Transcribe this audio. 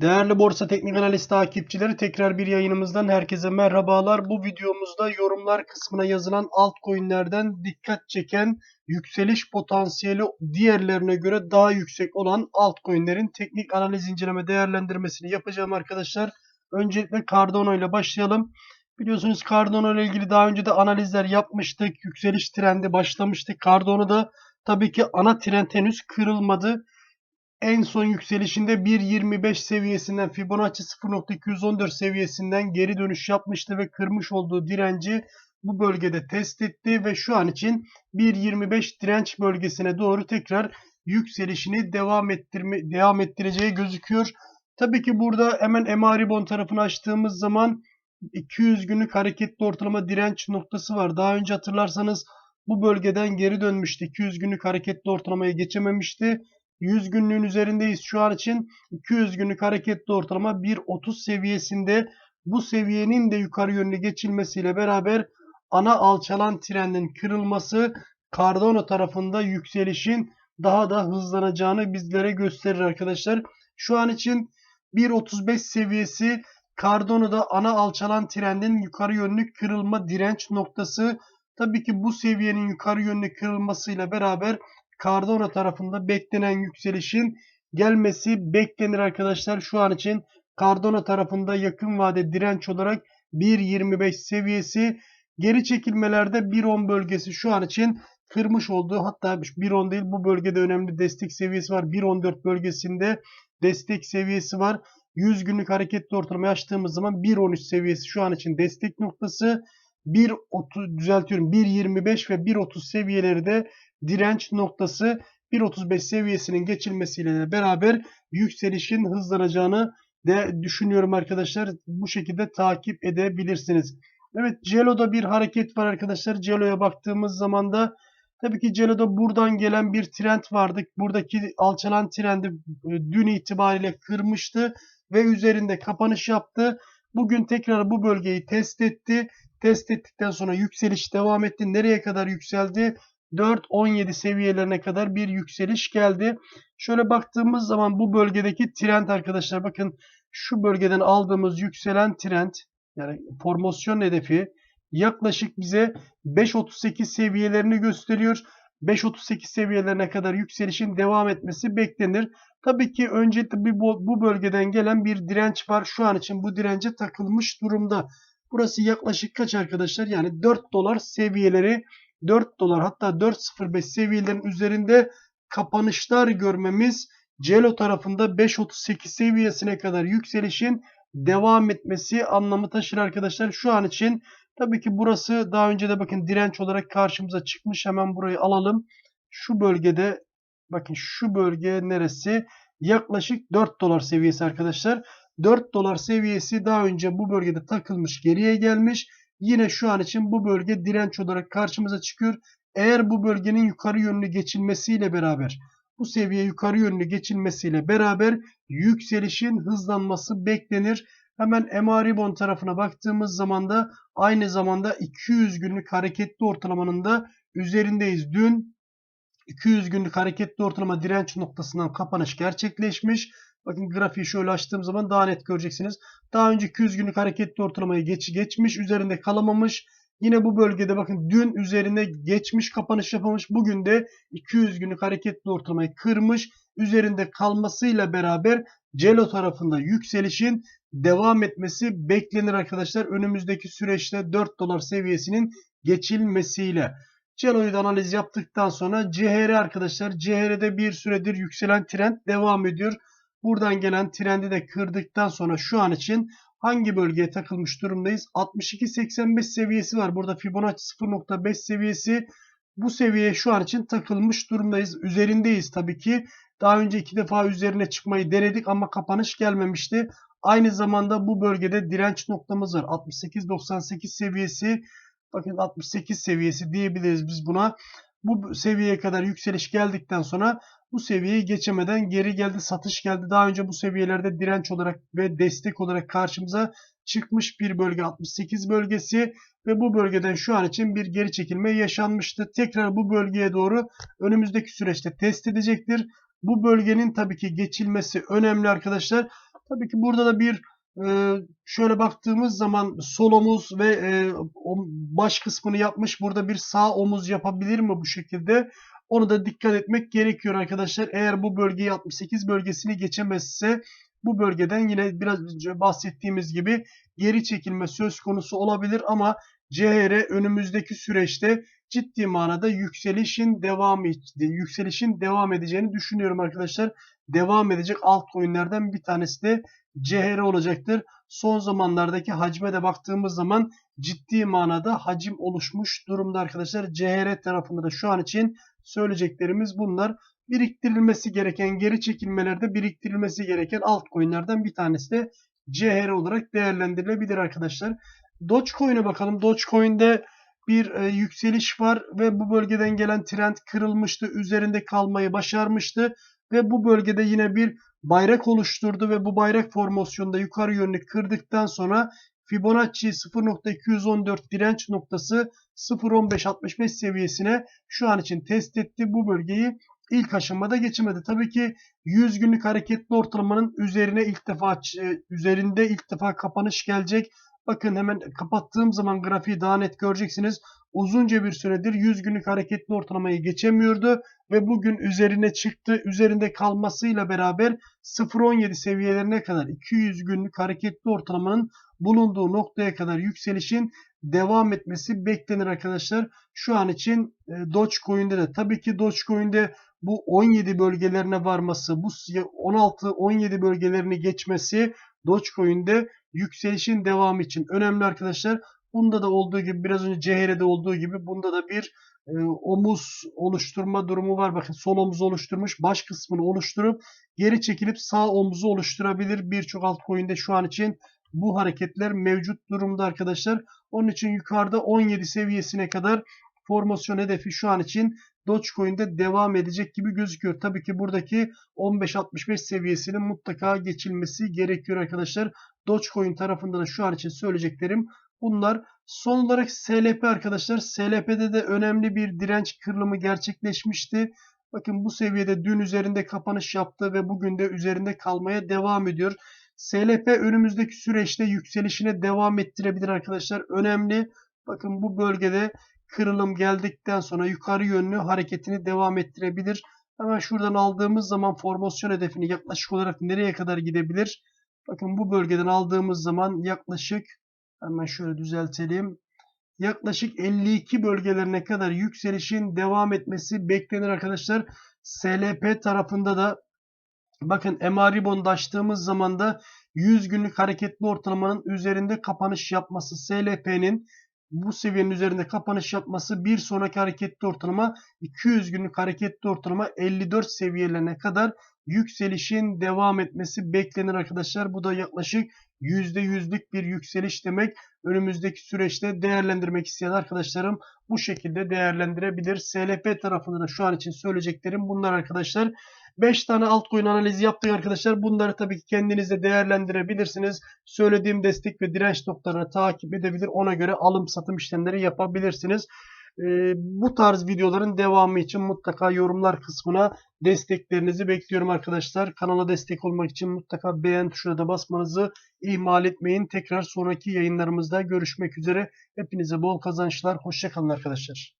Değerli Borsa Teknik Analiz takipçileri tekrar bir yayınımızdan herkese merhabalar. Bu videomuzda yorumlar kısmına yazılan altcoin'lerden dikkat çeken yükseliş potansiyeli diğerlerine göre daha yüksek olan altcoin'lerin teknik analiz inceleme değerlendirmesini yapacağım arkadaşlar. Öncelikle Cardano ile başlayalım. Biliyorsunuz Cardano ile ilgili daha önce de analizler yapmıştık. Yükseliş trendi başlamıştı. Cardano'da tabii ki ana trend henüz kırılmadı. En son yükselişinde 1.25 seviyesinden Fibonacci 0.214 seviyesinden geri dönüş yapmıştı ve kırmış olduğu direnci bu bölgede test etti ve şu an için 1.25 direnç bölgesine doğru tekrar yükselişini devam ettirme devam ettireceği gözüküyor. Tabii ki burada hemen MA tarafını açtığımız zaman 200 günlük hareketli ortalama direnç noktası var. Daha önce hatırlarsanız bu bölgeden geri dönmüştü. 200 günlük hareketli ortalamayı geçememişti. 100 günlüğün üzerindeyiz şu an için. 200 günlük hareketli ortalama 1.30 seviyesinde. Bu seviyenin de yukarı yönlü geçilmesiyle beraber ana alçalan trendin kırılması Cardano tarafında yükselişin daha da hızlanacağını bizlere gösterir arkadaşlar. Şu an için 1.35 seviyesi Cardano'da ana alçalan trendin yukarı yönlü kırılma direnç noktası. Tabii ki bu seviyenin yukarı yönlü kırılmasıyla beraber Cardano tarafında beklenen yükselişin gelmesi beklenir arkadaşlar. Şu an için Cardano tarafında yakın vade direnç olarak 1.25 seviyesi geri çekilmelerde 1.10 bölgesi şu an için kırmış olduğu hatta 1.10 değil bu bölgede önemli destek seviyesi var. 1.14 bölgesinde destek seviyesi var. 100 günlük hareketli ortalamayı açtığımız zaman 1.13 seviyesi şu an için destek noktası. 1.30 düzeltiyorum 1.25 ve 1.30 seviyeleri de direnç noktası 1.35 seviyesinin geçilmesiyle beraber yükselişin hızlanacağını de düşünüyorum arkadaşlar. Bu şekilde takip edebilirsiniz. Evet Celo'da bir hareket var arkadaşlar. Celo'ya baktığımız zaman da tabii ki Celo'da buradan gelen bir trend vardı. Buradaki alçalan trendi e, dün itibariyle kırmıştı ve üzerinde kapanış yaptı. Bugün tekrar bu bölgeyi test etti. Test ettikten sonra yükseliş devam etti. Nereye kadar yükseldi? 4-17 seviyelerine kadar bir yükseliş geldi. Şöyle baktığımız zaman bu bölgedeki trend arkadaşlar bakın şu bölgeden aldığımız yükselen trend yani formasyon hedefi yaklaşık bize 5.38 seviyelerini gösteriyor. 5.38 seviyelerine kadar yükselişin devam etmesi beklenir. Tabii ki öncelikle bu bölgeden gelen bir direnç var. Şu an için bu dirence takılmış durumda. Burası yaklaşık kaç arkadaşlar? Yani 4 dolar seviyeleri 4 dolar hatta 4.05 seviyelerin üzerinde kapanışlar görmemiz Celo tarafında 5.38 seviyesine kadar yükselişin devam etmesi anlamı taşır arkadaşlar. Şu an için tabii ki burası daha önce de bakın direnç olarak karşımıza çıkmış. Hemen burayı alalım. Şu bölgede bakın şu bölge neresi? Yaklaşık 4 dolar seviyesi arkadaşlar. 4 dolar seviyesi daha önce bu bölgede takılmış geriye gelmiş. Yine şu an için bu bölge direnç olarak karşımıza çıkıyor. Eğer bu bölgenin yukarı yönlü geçilmesiyle beraber bu seviye yukarı yönlü geçilmesiyle beraber yükselişin hızlanması beklenir. Hemen MA Ribbon tarafına baktığımız zaman da aynı zamanda 200 günlük hareketli ortalamanın da üzerindeyiz. Dün 200 günlük hareketli ortalama direnç noktasından kapanış gerçekleşmiş. Bakın grafiği şöyle açtığım zaman daha net göreceksiniz. Daha önce 200 günlük hareketli ortalamayı geç, geçmiş. Üzerinde kalamamış. Yine bu bölgede bakın dün üzerine geçmiş kapanış yapılmış. Bugün de 200 günlük hareketli ortalamayı kırmış. Üzerinde kalmasıyla beraber Celo tarafında yükselişin devam etmesi beklenir arkadaşlar. Önümüzdeki süreçte 4 dolar seviyesinin geçilmesiyle. Celo'yu da analiz yaptıktan sonra CHR arkadaşlar. CHR'de bir süredir yükselen trend devam ediyor. Buradan gelen trendi de kırdıktan sonra şu an için hangi bölgeye takılmış durumdayız? 62.85 seviyesi var. Burada Fibonacci 0.5 seviyesi. Bu seviyeye şu an için takılmış durumdayız. Üzerindeyiz tabii ki. Daha önce iki defa üzerine çıkmayı denedik ama kapanış gelmemişti. Aynı zamanda bu bölgede direnç noktamız var. 68.98 seviyesi. Bakın 68 seviyesi diyebiliriz biz buna. Bu seviyeye kadar yükseliş geldikten sonra bu seviyeyi geçemeden geri geldi. Satış geldi. Daha önce bu seviyelerde direnç olarak ve destek olarak karşımıza çıkmış bir bölge 68 bölgesi ve bu bölgeden şu an için bir geri çekilme yaşanmıştı. Tekrar bu bölgeye doğru önümüzdeki süreçte test edecektir. Bu bölgenin tabii ki geçilmesi önemli arkadaşlar. Tabii ki burada da bir e, şöyle baktığımız zaman sol omuz ve e, baş kısmını yapmış. Burada bir sağ omuz yapabilir mi bu şekilde? Onu da dikkat etmek gerekiyor arkadaşlar. Eğer bu bölgeyi 68 bölgesini geçemezse bu bölgeden yine biraz önce bahsettiğimiz gibi geri çekilme söz konusu olabilir ama CHR önümüzdeki süreçte ciddi manada yükselişin devamı yükselişin devam edeceğini düşünüyorum arkadaşlar. Devam edecek altcoin'lerden bir tanesi de CHR olacaktır. Son zamanlardaki hacme de baktığımız zaman ciddi manada hacim oluşmuş durumda arkadaşlar. CHR tarafında da şu an için söyleyeceklerimiz bunlar. Biriktirilmesi gereken geri çekilmelerde biriktirilmesi gereken altcoin'lerden bir tanesi de CHR olarak değerlendirilebilir arkadaşlar. Dogecoin'e bakalım. Dogecoin'de bir e, yükseliş var ve bu bölgeden gelen trend kırılmıştı. Üzerinde kalmayı başarmıştı ve bu bölgede yine bir bayrak oluşturdu ve bu bayrak formasyonunda yukarı yönlü kırdıktan sonra Fibonacci 0.214 direnç noktası 0.1565 seviyesine şu an için test etti. Bu bölgeyi ilk aşamada geçemedi. Tabii ki 100 günlük hareketli ortalamanın üzerine ilk defa e, üzerinde ilk defa kapanış gelecek. Bakın hemen kapattığım zaman grafiği daha net göreceksiniz. Uzunca bir süredir 100 günlük hareketli ortalamayı geçemiyordu ve bugün üzerine çıktı. Üzerinde kalmasıyla beraber 0.17 seviyelerine kadar 200 günlük hareketli ortalamanın bulunduğu noktaya kadar yükselişin devam etmesi beklenir arkadaşlar. Şu an için e, Dogecoin'de de tabii ki Dogecoin'de bu 17 bölgelerine varması, bu 16-17 bölgelerini geçmesi Dogecoin'de yükselişin devamı için önemli arkadaşlar. Bunda da olduğu gibi biraz önce CHR'de olduğu gibi bunda da bir e, omuz oluşturma durumu var. Bakın sol omuzu oluşturmuş. Baş kısmını oluşturup geri çekilip sağ omuzu oluşturabilir. Birçok altcoin'de şu an için bu hareketler mevcut durumda arkadaşlar. Onun için yukarıda 17 seviyesine kadar formasyon hedefi şu an için Dogecoin'de devam edecek gibi gözüküyor. Tabii ki buradaki 15.65 seviyesinin mutlaka geçilmesi gerekiyor arkadaşlar. Dogecoin tarafında da şu an için söyleyeceklerim bunlar. Son olarak SLP arkadaşlar. SLP'de de önemli bir direnç kırılımı gerçekleşmişti. Bakın bu seviyede dün üzerinde kapanış yaptı ve bugün de üzerinde kalmaya devam ediyor. SLP önümüzdeki süreçte yükselişine devam ettirebilir arkadaşlar. Önemli. Bakın bu bölgede kırılım geldikten sonra yukarı yönlü hareketini devam ettirebilir. Hemen şuradan aldığımız zaman formasyon hedefini yaklaşık olarak nereye kadar gidebilir? Bakın bu bölgeden aldığımız zaman yaklaşık hemen şöyle düzeltelim. Yaklaşık 52 bölgelerine kadar yükselişin devam etmesi beklenir arkadaşlar. SLP tarafında da bakın MA açtığımız zaman da 100 günlük hareketli ortalamanın üzerinde kapanış yapması SLP'nin bu seviyenin üzerinde kapanış yapması bir sonraki hareketli ortalama 200 günlük hareketli ortalama 54 seviyelerine kadar yükselişin devam etmesi beklenir arkadaşlar. Bu da yaklaşık %100'lük bir yükseliş demek. Önümüzdeki süreçte değerlendirmek isteyen arkadaşlarım bu şekilde değerlendirebilir. SLP tarafında da şu an için söyleyeceklerim bunlar arkadaşlar. 5 tane altcoin analizi yaptık arkadaşlar. Bunları tabii ki kendiniz de değerlendirebilirsiniz. Söylediğim destek ve direnç noktalarını takip edebilir. Ona göre alım satım işlemleri yapabilirsiniz. Ee, bu tarz videoların devamı için mutlaka yorumlar kısmına desteklerinizi bekliyorum arkadaşlar. Kanala destek olmak için mutlaka beğen tuşuna da basmanızı ihmal etmeyin. Tekrar sonraki yayınlarımızda görüşmek üzere. Hepinize bol kazançlar. Hoşçakalın arkadaşlar.